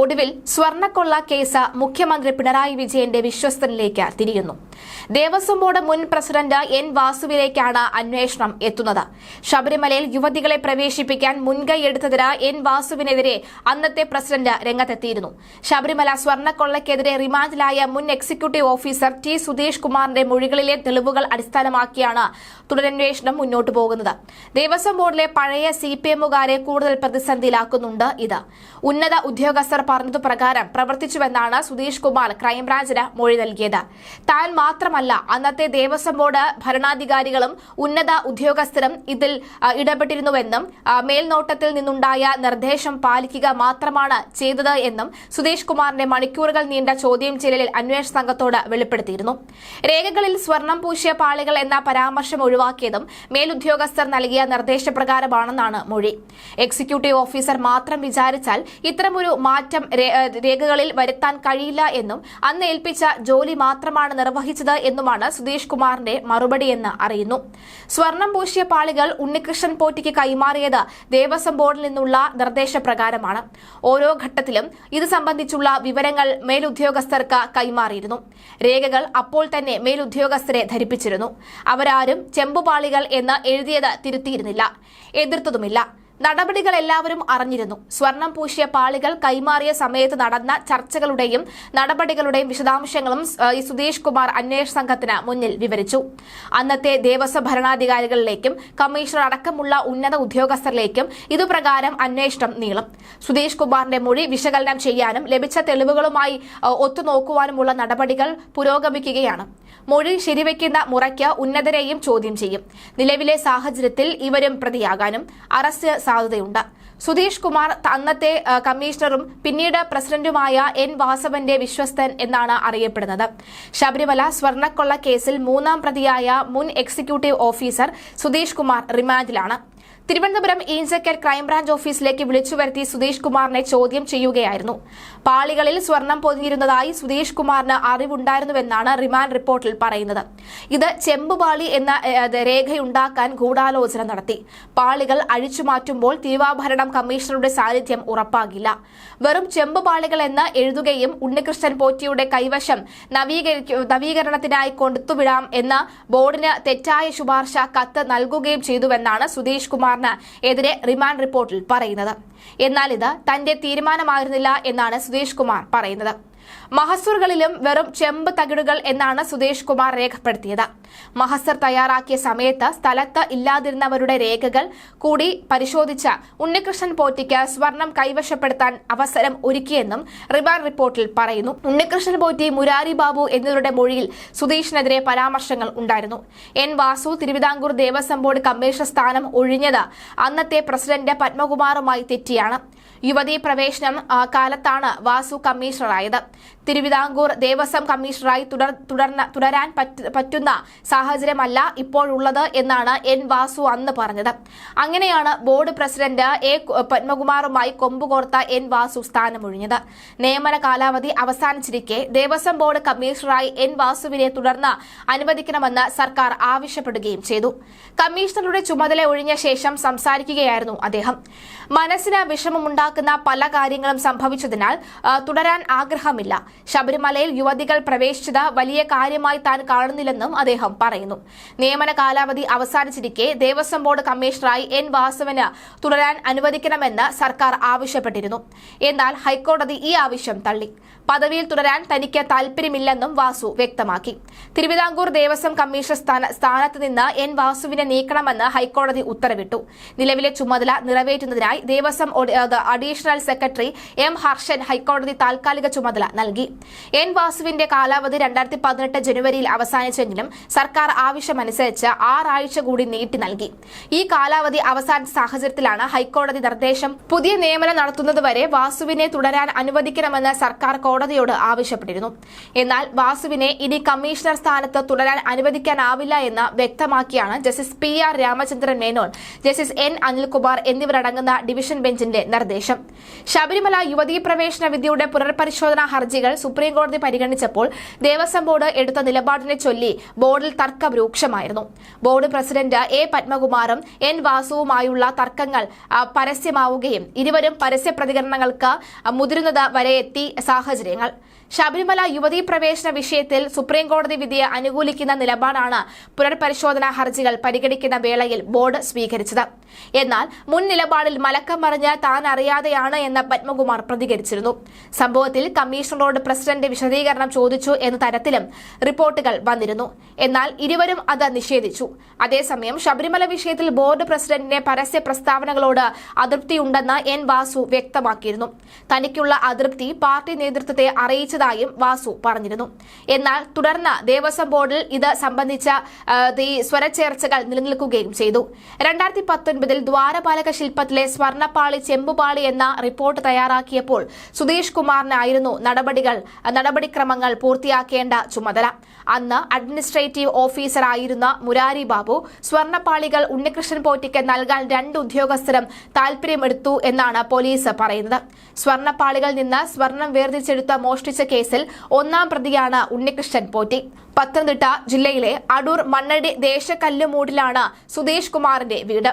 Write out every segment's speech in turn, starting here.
ഒടുവിൽ സ്വർണക്കൊള്ള കേസ് മുഖ്യമന്ത്രി പിണറായി വിജയന്റെ വിശ്വസ്തനിലേക്ക് തിരിയുന്നു. ദേവസ്വം ബോർഡ് മുൻ പ്രസിഡന്റ് എൻ വാസുവിലേക്കാണ് അന്വേഷണം എത്തുന്നത്. ശബരിമലയിൽ യുവതികളെ പ്രവേശിപ്പിക്കാൻ മുൻകൈ എടുത്തതിന് എൻ വാസുവിനെതിരെ അന്നത്തെ പ്രസിഡന്റ് രംഗത്തെത്തിയിരുന്നു. ശബരിമല സ്വർണക്കൊള്ളയ്ക്കെതിരെ റിമാൻഡിലായ മുൻ എക്സിക്യൂട്ടീവ് ഓഫീസർ ടി സുധീഷ് കുമാറിന്റെ മൊഴികളിലെ തെളിവുകൾ അടിസ്ഥാനമാക്കിയാണ് തുടരന്വേഷണം മുന്നോട്ട് പോകുന്നത്. ദേവസ്വം ബോർഡിലെ പഴയ സി കൂടുതൽ പ്രതിസന്ധിയിലാക്കുന്നുണ്ട് ഇത്. ഉന്നത ഉദ്യോഗസ്ഥർ പറഞ്ഞതു പ്രകാരം പ്രവർത്തിച്ചുവെന്നാണ് സുധീഷ് കുമാർ ക്രൈംബ്രാഞ്ചിന് മൊഴി നൽകിയത്. താൻ മാത്രമല്ല അന്നത്തെ ദേവസ്വം ബോർഡ് ഭരണാധികാരികളും ഉന്നത ഉദ്യോഗസ്ഥരും ഇതിൽ ഇടപെട്ടിരുന്നുവെന്നും മേൽനോട്ടത്തിൽ നിന്നുണ്ടായ നിർദ്ദേശം പാലിക്കുക മാത്രമാണ് ചെയ്തത് എന്നും സുധീഷ് കുമാറിന്റെ മണിക്കൂറുകൾ നീണ്ട ചോദ്യം ചെയ്യലിൽ അന്വേഷണ സംഘത്തോട് വെളിപ്പെടുത്തിയിരുന്നു. രേഖകളിൽ സ്വർണം പൂശിയ പാളികൾ എന്ന പരാമർശം ഒഴിവാക്കിയതും മേലുദ്യോഗസ്ഥർ നൽകിയ നിർദ്ദേശപ്രകാരമാണെന്നാണ് മൊഴി. എക്സിക്യൂട്ടീവ് ഓഫീസർ മാത്രം വിചാരിച്ചാൽ ഇത്തരമൊരു മാറ്റം ഏഹ് രേഖകളിൽ വരുത്താൻ കഴിയില്ല എന്നും അന്ന് ഏൽപ്പിച്ച ജോലി മാത്രമാണ് നിർവഹിച്ചത് എന്നുമാണ് സുധീഷ് കുമാറിന്റെ മറുപടിയെന്ന് അറിയുന്നു. സ്വർണം പൂശിയ പാളികൾ ഉണ്ണികൃഷ്ണൻ പോറ്റിക്ക് കൈമാറിയത് ദേവസ്വം ബോർഡിൽ നിന്നുള്ള നിർദ്ദേശപ്രകാരമാണ്. ഓരോ ഘട്ടത്തിലും ഇത് സംബന്ധിച്ചുള്ള വിവരങ്ങൾ മേലുദ്യോഗസ്ഥർക്ക് കൈമാറിയിരുന്നു. രേഖകൾ അപ്പോൾ തന്നെ മേലുദ്യോഗസ്ഥരെ ധരിപ്പിച്ചിരുന്നു. അവരാരും ചെമ്പുപാളികൾ എന്ന് എഴുതിയത് തിരുത്തിയിരുന്നില്ല. എതിർത്തതുമില്ല. നടപടികൾ എല്ലാവരും അറിഞ്ഞിരുന്നു. സ്വർണം പൂശിയ പാളികൾ കൈമാറിയ സമയത്ത് നടന്ന ചർച്ചകളുടെയും നടപടികളുടെയും വിശദാംശങ്ങളും ഈ സുധീഷ് കുമാർ അന്വേഷണ സംഘത്തിന് മുന്നിൽ വിവരിച്ചു. അന്നത്തെ ദേവസ്വം ഭരണാധികാരികളിലേക്കും കമ്മീഷണർ അടക്കമുള്ള ഉന്നത ഉദ്യോഗസ്ഥരിലേക്കും ഇതുപ്രകാരം അന്വേഷണം നീളും. സുധീഷ് കുമാറിന്റെ മൊഴി വിശകലനം ചെയ്യാനും ലഭിച്ച തെളിവുകളുമായി ഒത്തുനോക്കുവാനുമുള്ള നടപടികൾ പുരോഗമിക്കുകയാണ്. മൊഴി ശരിവെക്കുന്ന മുറയ്ക്ക് ഉന്നതരെയും ചോദ്യം ചെയ്യും. നിലവിലെ സാഹചര്യത്തിൽ ഇവരും പ്രതിയാകാനും അറസ്റ്റ് സാധ്യതയുണ്ട്. സുധീഷ് കുമാർ അന്നത്തെ കമ്മീഷണറും പിന്നീട് പ്രസിഡന്റുമായ എൻ വാസവന്റെ വിശ്വസ്തൻ എന്നാണ് അറിയപ്പെടുന്നത്. ശബരിമല സ്വർണക്കൊള്ള കേസിൽ മൂന്നാം പ്രതിയായ മുൻ എക്സിക്യൂട്ടീവ് ഓഫീസർ സുധീഷ് കുമാർ റിമാൻഡിലാണ്. തിരുവനന്തപുരം ഈഞ്ചക്കൽ ക്രൈംബ്രാഞ്ച് ഓഫീസിലേക്ക് വിളിച്ചുവരുത്തി സുധീഷ് കുമാറിനെ ചോദ്യം ചെയ്യുകയായിരുന്നു. പാളികളിൽ സ്വർണം പൊതിഞ്ഞിരുന്നതായി സുധീഷ് കുമാറിന് അറിവുണ്ടായിരുന്നുവെന്നാണ് റിമാൻഡ് റിപ്പോർട്ടിൽ പറയുന്നത്. ഇത് ചെമ്പുപാളി എന്ന രേഖയുണ്ടാക്കാൻ ഗൂഢാലോചന നടത്തി. പാളികൾ അഴിച്ചുമാറ്റുമ്പോൾ തിരുവാഭരണം കമ്മീഷണറുടെ സാന്നിധ്യം ഉറപ്പാകില്ല. വെറും ചെമ്പുപാളികൾ എന്ന് എഴുതുകയും ഉണ്ണികൃഷ്ണൻ പോറ്റിയുടെ കൈവശം നവീകരണത്തിനായി കൊടുത്തുവിടാം എന്ന ബോർഡിന് തെറ്റായ ശുപാർശ കത്ത് നൽകുകയും ചെയ്തുവെന്നാണ് സുധീഷ് കുമാറിന് എതിരെ റിമാൻഡ് റിപ്പോർട്ടിൽ പറയുന്നത്. എന്നാൽ ഇത് തന്റെ തീരുമാനമായിരുന്നില്ല എന്നാണ് സുധീഷ് കുമാർ പറയുന്നത്. മഹസൂറുകളിലും വെറും ചെമ്പ് തകിടുകൾ എന്നാണ് സുധീഷ് കുമാർ രേഖപ്പെടുത്തിയത്. മഹസർ തയ്യാറാക്കിയ സമയത്ത് സ്ഥലത്ത് ഇല്ലാതിരുന്നവരുടെ രേഖകൾ കൂടി പരിശോധിച്ച ഉണ്ണികൃഷ്ണൻ പോറ്റിക്ക് സ്വർണം കൈവശപ്പെടുത്താൻ അവസരം ഒരുക്കിയെന്നും റിമാൻഡ് റിപ്പോർട്ടിൽ പറയുന്നു. ഉണ്ണികൃഷ്ണൻ പോറ്റി മുരാരി ബാബു എന്നിവരുടെ മൊഴിയിൽ സുധീഷിനെതിരെ പരാമർശങ്ങൾ ഉണ്ടായിരുന്നു. N Vasu Thiruvithamkoor Devaswom board commission സ്ഥാനം ഒഴിഞ്ഞത് അന്നത്തെ പ്രസിഡന്റ് പത്മകുമാറുമായി തെറ്റിയാണ്. യുവതീ പ്രവേശനം കാലത്താണ് വാസു കമ്മീഷണറായത്. തിരുവിതാംകൂർ ദേവസ്വം കമ്മീഷണറായി തുടരാൻ പറ്റുന്ന സാഹചര്യമല്ല ഇപ്പോഴുള്ളത് എന്നാണ് എൻ വാസു അന്ന് പറഞ്ഞത്. അങ്ങനെയാണ് ബോർഡ് പ്രസിഡന്റ് എ പത്മകുമാറുമായി കൊമ്പുകോർത്ത എൻ വാസു സ്ഥാനമൊഴിഞ്ഞത്. നിയമന കാലാവധി അവസാനിച്ചിരിക്കെ ദേവസ്വം ബോർഡ് കമ്മീഷണറായി എൻ വാസുവിനെ തുടർന്ന് അനുവദിക്കണമെന്ന് സർക്കാർ ആവശ്യപ്പെടുകയും ചെയ്തു. കമ്മീഷണറുടെ ചുമതല ഒഴിഞ്ഞ ശേഷം സംസാരിക്കുകയായിരുന്നു അദ്ദേഹം. മനസ്സിന് വിഷമമുണ്ടാക്കുന്ന പല കാര്യങ്ങളും സംഭവിച്ചതിനാൽ തുടരാൻ ആഗ്രഹമില്ല. ശബരിമലയിൽ യുവതികൾ പ്രവേശിച്ചത് വലിയ കാര്യമായി താൻ കാണുന്നില്ലെന്നും അദ്ദേഹം പറയുന്നു. നിയമന കാലാവധി അവസാനിച്ചിരിക്കെ ദേവസ്വം ബോർഡ് കമ്മീഷണറായി എൻ വാസവന് തുടരാൻ അനുവദിക്കണമെന്ന് സർക്കാർ ആവശ്യപ്പെട്ടിരുന്നു. എന്നാൽ ഹൈക്കോടതി ഈ ആവശ്യം തള്ളി. പദവിയിൽ തുടരാൻ തനിക്ക് താൽപര്യമില്ലെന്നും വാസു വ്യക്തമാക്കി. തിരുവിതാംകൂർ ദേവസ്വം കമ്മീഷൻ സ്ഥാന- സ്ഥാനത്ത് നിന്ന് എൻ വാസുവിനെ നീക്കണമെന്ന് ഹൈക്കോടതി ഉത്തരവിട്ടു. നിലവിലെ ചുമതല നിറവേറ്റുന്നതിനായി Devaswom additional secretary M Harshan ഹൈക്കോടതി താൽക്കാലിക ചുമതല നൽകി. എൻ വാസുവിന്റെ കാലാവധി രണ്ടായിരത്തി പതിനെട്ട് ജനുവരിയിൽ അവസാനിച്ചെങ്കിലും സർക്കാർ ആവശ്യമനുസരിച്ച് ആറാഴ്ച കൂടി നീട്ടി നൽകി. ഈ കാലാവധി അവസാനിച്ച സാഹചര്യത്തിലാണ് ഹൈക്കോടതി നിർദ്ദേശം പുതിയ നിയമനം നടത്തുന്നതുവരെ വാസുവിനെ തുടരാൻ അനുവദിക്കണമെന്ന് സർക്കാർ കോടതിയോട് ആവശ്യപ്പെട്ടിരുന്നു. എന്നാൽ വാസുവിനെ ഇനി കമ്മീഷണർ സ്ഥാനത്ത് തുടരാൻ അനുവദിക്കാനാവില്ല എന്ന് വ്യക്തമാക്കിയാണ് justice P R Ramachandran Menon justice N Anilkumar എന്നിവരടങ്ങുന്ന ഡിവിഷൻ ബെഞ്ചിന്റെ നിർദ്ദേശം. നിർദ്ദേശം ശബരിമല യുവതീ പ്രവേശന വിധിയുടെ പുനർപരിശോധനാ ഹർജികൾ സുപ്രീംകോടതി പരിഗണിച്ചപ്പോൾ ദേവസ്വം ബോർഡ് എടുത്ത നിലപാടിനെ ചൊല്ലി ബോർഡിൽ തർക്കം രൂക്ഷമായിരുന്നു. ബോർഡ് പ്രസിഡന്റ് എ പത്മകുമാറും എൻ വാസുവുമായുള്ള തർക്കങ്ങൾ പരസ്യമാവുകയും ഇരുവരും പരസ്യ പ്രതികരണങ്ങൾക്ക് മുതിരുന്നത് വരെ എത്തി സാഹചര്യങ്ങൾ. ശബരിമല യുവതീ പ്രവേശന വിഷയത്തിൽ സുപ്രീംകോടതി വിധിയെ അനുകൂലിക്കുന്ന നിലപാടാണ് പുനർപരിശോധനാ ഹർജികൾ പരിഗണിക്കുന്ന വേളയിൽ ബോർഡ് സ്വീകരിച്ചത്. എന്നാൽ മുൻ നിലപാടിൽ മലക്കം മറിഞ്ഞ് താൻ അറിയാതെയാണ് എന്ന് പത്മകുമാർ പ്രതികരിച്ചിരുന്നു. സംഭവത്തിൽ കമ്മീഷണറോട് പ്രസിഡന്റ് വിശദീകരണം ചോദിച്ചു എന്ന തരത്തിലും റിപ്പോർട്ടുകൾ വന്നിരുന്നു. എന്നാൽ ഇരുവരും അത് നിഷേധിച്ചു. അതേസമയം ശബരിമല വിഷയത്തിൽ ബോർഡ് പ്രസിഡന്റിന്റെ പരസ്യ പ്രസ്താവനകളോട് അതൃപ്തിയുണ്ടെന്ന് എൻ വാസു വ്യക്തമാക്കിയിരുന്നു. തനിക്കുള്ള അതൃപ്തി പാർട്ടി നേതൃത്വത്തെ അറിയിച്ചതായും വാസു പറഞ്ഞിരുന്നു. എന്നാൽ തുടർന്ന് ദേവസ്വം ബോർഡിൽ ഇത് സംബന്ധിച്ച സ്വരചേർച്ചകൾ നിലനിൽക്കുകയും ചെയ്തു. രണ്ടായിരത്തി പത്തൊൻപതിൽ ദ്വാരപാലക ശില്പത്തിലെ സ്വർണപ്പാളി ചെമ്പുപാളി എന്ന റിപ്പോർട്ട് തയ്യാറാക്കിയപ്പോൾ സുധീഷ് കുമാറിനായിരുന്നു നടപടികൾ നടപടിക്രമങ്ങൾ പൂർത്തിയാക്കേണ്ട ചുമതല. അന്ന് അഡ്മിനിസ്ട്രേറ്റീവ് ഓഫീസറായിരുന്ന മുരാരി ബാബു സ്വർണപ്പാളികൾ ഉണ്ണികൃഷ്ണൻ പോറ്റിക്ക് നൽകാൻ രണ്ട് ഉദ്യോഗസ്ഥരും താൽപര്യമെടുത്തു എന്നാണ് പോലീസ് പറയുന്നത്. സ്വർണപ്പാളികളിൽ നിന്ന് സ്വർണം വേർതിരിച്ചെടുത്ത മോഷ്ടിച്ച കേസിൽ ഒന്നാം പ്രതിയാണ് ഉണ്ണികൃഷ്ണൻ പോറ്റി. പത്തനംതിട്ട ജില്ലയിലെ അടൂർ മണ്ണടി ദേശക്കല്ലുമൂടിലാണ് സുധീഷ് കുമാറിന്റെ വീട്.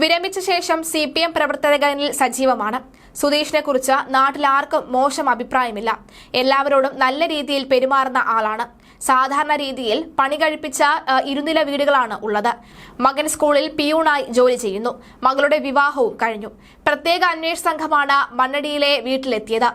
വിരമിച്ച ശേഷം സി പി എം പ്രവർത്തകനിൽ സജീവമാണ്. സുധീഷിനെ കുറിച്ച് നാട്ടിൽ ആർക്കും മോശം അഭിപ്രായമില്ല. എല്ലാവരോടും നല്ല രീതിയിൽ പെരുമാറുന്ന ആളാണ്. സാധാരണ രീതിയിൽ പണി കഴിപ്പിച്ച ഇരുനില വീടുകളാണ് ഉള്ളത്. മകൻ സ്കൂളിൽ പിയൂണായി ജോലി ചെയ്യുന്നു. മകളുടെ വിവാഹവും കഴിഞ്ഞു. പ്രത്യേക അന്വേഷണ സംഘമാണ് മണ്ണടിയിലെ വീട്ടിലെത്തിയത്.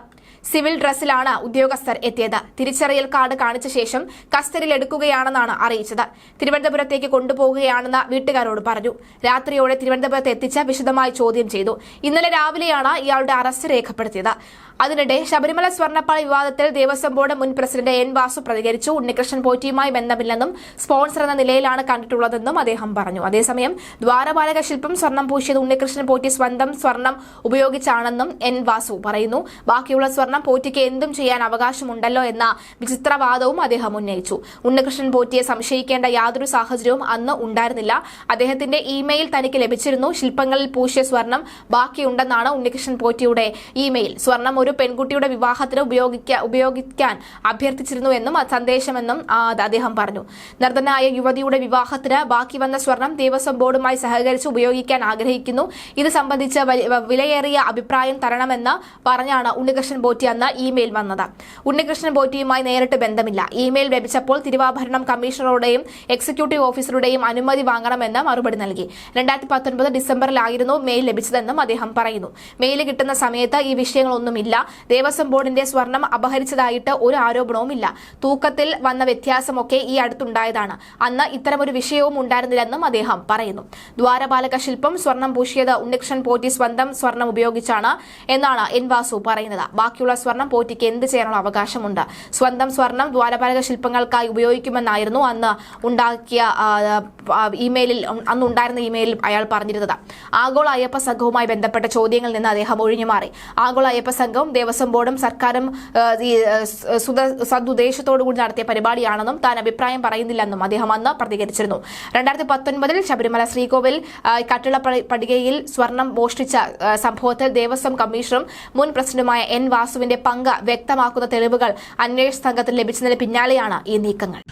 സിവിൽ ഡ്രസ്സിലാണ് ഉദ്യോഗസ്ഥർ എത്തിയത്. തിരിച്ചറിയൽ കാർഡ് കാണിച്ച ശേഷം കസ്റ്റഡിയിൽ എടുക്കുകയാണെന്നാണ് അറിയിച്ചത്. തിരുവനന്തപുരത്തേക്ക് കൊണ്ടുപോകുകയാണെന്ന് വീട്ടുകാരോട് പറഞ്ഞു. രാത്രിയോടെ തിരുവനന്തപുരത്ത് എത്തിച്ച് വിശദമായി ചോദ്യം ചെയ്തു. ഇന്നലെ രാവിലെയാണ് ഇയാളുടെ അറസ്റ്റ് രേഖപ്പെടുത്തിയത്. അതിനിടെ ശബരിമല സ്വർണപ്പാളി വിവാദത്തിൽ ദേവസ്വം ബോർഡ് മുൻ പ്രസിഡന്റ് എൻ വാസു പ്രതികരിച്ചു. ഉണ്ണികൃഷ്ണൻ പോറ്റിയുമായി ബന്ധമില്ലെന്നും സ്പോൺസർ എന്ന നിലയിലാണ് കണ്ടിട്ടുള്ളതെന്നും അദ്ദേഹം പറഞ്ഞു. അതേസമയം ദ്വാരപാലക ശില്പം സ്വർണം പൂശിയത് ഉണ്ണികൃഷ്ണൻ പോറ്റി സ്വന്തം സ്വർണം ഉപയോഗിച്ചാണെന്നും എൻ വാസു പറയുന്നു. ബാക്കിയുള്ള സ്വർണം പോറ്റിക്ക് എന്തും ചെയ്യാൻ അവകാശമുണ്ടല്ലോ എന്ന വിചിത്രവാദവും അദ്ദേഹം ഉന്നയിച്ചു. ഉണ്ണികൃഷ്ണൻ പോറ്റിയെ സംശയിക്കേണ്ട യാതൊരു സാഹചര്യവും അന്ന് ഉണ്ടായിരുന്നില്ല. അദ്ദേഹത്തിന്റെ ഇമെയിൽ തനിക്ക് ലഭിച്ചിരുന്നു. ശില്പങ്ങളിൽ പൂശിയ സ്വർണം ബാക്കിയുണ്ടെന്നാണ് ഉണ്ണികൃഷ്ണൻ പോറ്റിയുടെ ഇമെയിൽ. സ്വർണം ഒരു പെൺകുട്ടിയുടെ വിവാഹത്തിന് ഉപയോഗിക്കാൻ ഉപയോഗിക്കാൻ അഭ്യർത്ഥിച്ചിരുന്നു എന്നും സന്ദേശമെന്നും അദ്ദേഹം പറഞ്ഞു. നിർദ്ധനായ യുവതിയുടെ വിവാഹത്തിന് ബാക്കി വന്ന സ്വർണം ദേവസ്വം ബോർഡുമായി സഹകരിച്ച് ഉപയോഗിക്കാൻ ആഗ്രഹിക്കുന്നു. ഇത് സംബന്ധിച്ച് വിലയേറിയ അഭിപ്രായം തരണമെന്ന് പറഞ്ഞാണ് ഉണ്ണികൃഷ്ണൻ ബോറ്റി അന്ന് ഇമെയിൽ വന്നത്. ഉണ്ണികൃഷ്ണൻ ബോറ്റിയുമായി നേരിട്ട് ബന്ധമില്ല. ഇമെയിൽ ലഭിച്ചപ്പോൾ തിരുവാഭരണം കമ്മീഷണറുടെയും എക്സിക്യൂട്ടീവ് ഓഫീസറുടെയും അനുമതി വാങ്ങണമെന്ന് മറുപടി നൽകി. രണ്ടായിരത്തി പത്തൊൻപത് ഡിസംബറിലായിരുന്നു മെയിൽ ലഭിച്ചതെന്നും അദ്ദേഹം പറയുന്നു. മെയിൽ കിട്ടുന്ന സമയത്ത് ഈ വിഷയങ്ങളൊന്നുമില്ല. ദേവസ്വം ബോർഡിന്റെ സ്വർണം അപഹരിച്ചതായിട്ട് ഒരു ആരോപണവുമില്ല. തൂക്കത്തിൽ വന്ന വ്യത്യാസമൊക്കെ ഈ അടുത്തുണ്ടായതാണ്. അന്ന് ഇത്തരമൊരു വിഷയവും ഉണ്ടായിരുന്നില്ലെന്നും അദ്ദേഹം പറയുന്നു. ദ്വാരപാലക ശില്പം സ്വർണം പൂശിയത് ഉണ്ണികൃഷ്ണൻ പോറ്റി സ്വന്തം സ്വർണം ഉപയോഗിച്ചാണ് എന്നാണ് എൻ വാസു പറയുന്നത്. ബാക്കിയുള്ള സ്വർണം പോറ്റിക്ക് എന്ത് ചെയ്യാനുള്ള അവകാശമുണ്ട്? സ്വന്തം സ്വർണം ദ്വാരപാലക ശില്പങ്ങൾക്കായി ഉപയോഗിക്കുമെന്നായിരുന്നു അന്ന് ഉണ്ടാക്കിയ ഇമെയിലിൽ അന്നുണ്ടായിരുന്ന ഇമെയിലിൽ അയാൾ പറഞ്ഞിരുന്നത്. ആഗോള അയ്യപ്പ സംഘവുമായി ബന്ധപ്പെട്ട ചോദ്യങ്ങളിൽ നിന്ന് അദ്ദേഹം ഒഴിഞ്ഞുമാറി. ആഗോള അയ്യപ്പ സംഘവും ദേവസ്വം ബോർഡും സർക്കാരും ആ, ഈ ആ, സ് സുത- സദുദ്ദേശത്തോടു കൂടി നടത്തിയ പരിപാടിയാണെന്നും താൻ അഭിപ്രായം പറയുന്നില്ലെന്നും അദ്ദേഹം അന്ന് പ്രതികരിച്ചിരുന്നു. രണ്ടായിരത്തി പത്തൊൻപതിൽ ശബരിമല ശ്രീകോവിൽ കട്ടിള പടികയിൽ സ്വർണം മോഷ്ടിച്ച സംഭവത്തിൽ ദേവസ്വം കമ്മീഷണറും മുൻ പ്രസിഡന്റുമായ എൻ വാസുവിന്റെ പങ്ക് വ്യക്തമാക്കുന്ന തെളിവുകൾ അന്വേഷണ സംഘത്തിൽ ലഭിച്ചതിന് പിന്നാലെയാണ് ഈ നീക്കങ്ങൾ.